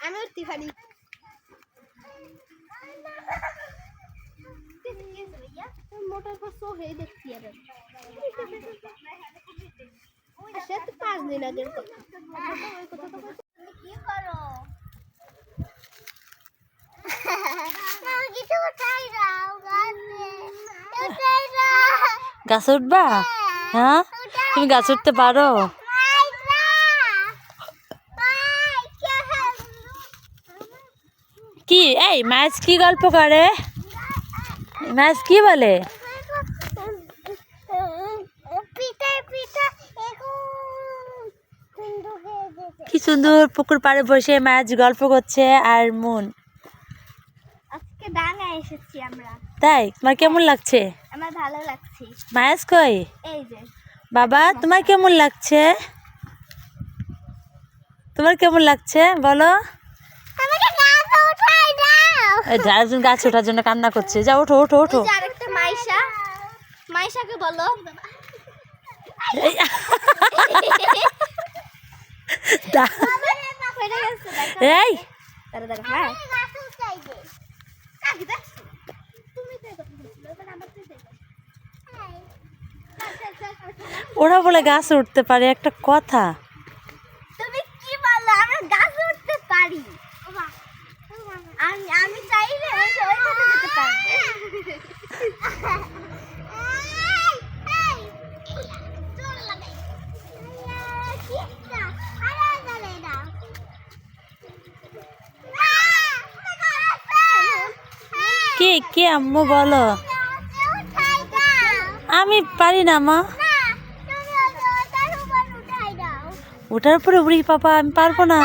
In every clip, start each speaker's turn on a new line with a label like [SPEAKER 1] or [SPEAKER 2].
[SPEAKER 1] আমি উঠতে পারি। মোটর পাঁচ হয়ে দেখছি সে তো পাঁচ দিন আগের
[SPEAKER 2] গাছে
[SPEAKER 3] উঠবা? হ্যাঁ? তুমি গাছ উঠতে পারো? কি? এই মাছ কি গল্প করে? মাছ কি বলে? কি সুন্দর পুকুর পাড়ে বসে মাছ গল্প করছে আর মন।
[SPEAKER 2] আজকে ডাঙা এসেছি আমরা।
[SPEAKER 3] তাই? তোমার কেমন লাগছে?
[SPEAKER 2] আমার ভালো লাগছে।
[SPEAKER 3] মাছ কই?
[SPEAKER 2] এই যে।
[SPEAKER 3] বাবা তোমার কেমন লাগছে? তোমার কেমন লাগছে? বলো
[SPEAKER 2] আমাকে গাছ উঠাই দাও
[SPEAKER 3] এই আরেকজন গাছ ওঠার জন্য কান্না করছে যা ওঠো ওঠো ওঠো।
[SPEAKER 2] আরেকটা মাইশা। মাইশাকে বলো।
[SPEAKER 3] এই, ওরা বলে গাছে উঠতে পারে একটা কথা।
[SPEAKER 2] তুমি কি বলল আমরা গাছে উঠতে পারি। আমি আমি চাইলে ওইখানে যেতে পারব।
[SPEAKER 3] কে কে আম্মু বলো? আমি পারি না মা। ওটার উপরে উড়ি পাপা আমি পারব না।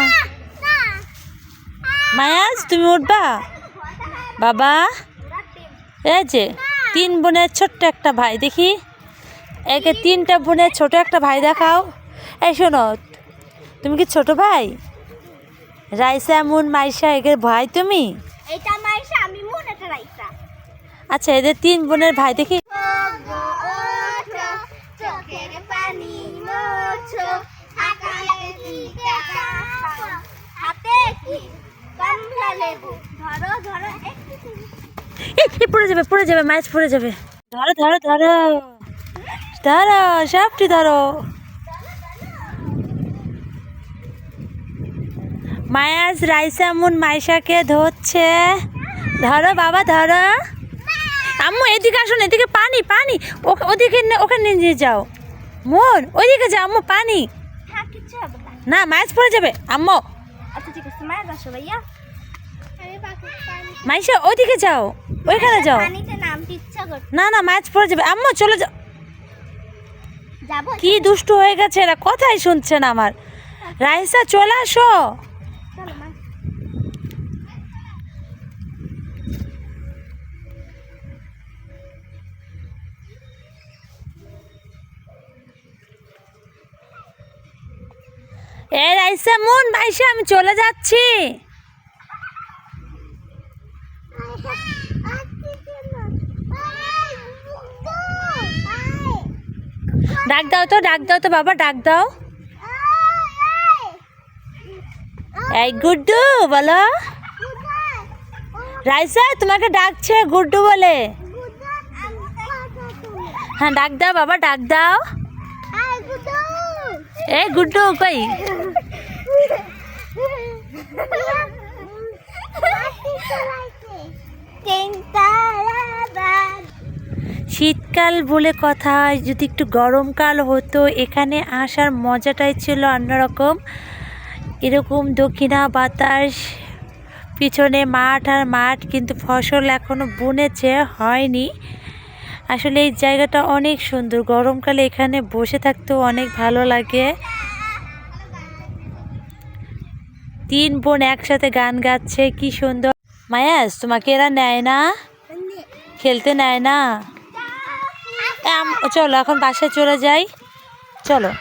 [SPEAKER 3] মায়াজ তুমি উঠবা? বাবা? এই যে তিন বোনের ছোট্ট একটা ভাই দেখি। একে তিনটা বোনের ছোট একটা ভাই দেখাও। এই শোনো তুমি কি ছোট ভাই? রাইসা মুন মাইশা একে ভাই তুমি? আচ্ছা এদের তিন বোনের ভাই দেখি
[SPEAKER 2] চোখের পানি মোছো আকাশে দিকে তাকাও হাতে কি কমলা লেবু ধরো ধরো একটু তুমি।
[SPEAKER 3] এই, এই, পড়ে যাবে পড়ে যাবে মাছ পড়ে যাবে। ধরো ধরো ধরো। ধরো সবটি ধরো। মায়াজ রাইসা মুন মাইশাকে ধরছে। ধরো বাবা ধরো। আম্মু এদিকে আসুন এদিকে পানি পানি। ওদিকে ওখানে নিয়ে যাও। মন ওইদিকে যাও আম্মু পানি।
[SPEAKER 2] হ্যাঁ না।
[SPEAKER 3] মাছ পড়ে যাবে আম্মু।
[SPEAKER 2] আচ্ছা ঠিক আছে মায়ের আসো ভাইয়া।
[SPEAKER 3] মাইশা ওইদিকে যাও ওইখানে যাও। না না মাছ পড়ে যাবে। আম্মু চলে যাও। কি দুষ্টু হয়ে গেছে এরা কথাই শুনছে না আমার। রাইসা চলে আসো। এ রাইসা মুন মাইশা আমি চলে যাচ্ছি। ডাক দাও তো, ডাক দাও তো বাবা, ডাক দাও। এই গুড্ডু, বলো। রাইসা, তোমাকে ডাকছে গুড্ডু বলে। হ্যাঁ ডাক দাও বাবা, ডাক দাও। এই গুড্ডু, কই? শীতকাল বলে কথা যদি একটু গরমকাল হতো, এখানে আসার মজাটাই ছিল অন্যরকম। এরকম দক্ষিণা বাতাস, পিছনে মাঠ আর মাঠ, কিন্তু ফসল এখনও বুনেছে, হয়নি। আসলে এই জায়গাটা অনেক সুন্দর। গরমকালে এখানে বসে থাকতেও অনেক ভালো লাগে। তিন বোন একসাথে গান গাচ্ছে, কি সুন্দর। মায়াস তোমাকে এরা নেয় না? খেলতে নেয় না? চলো এখন বাসায় চলে যাই। চলো।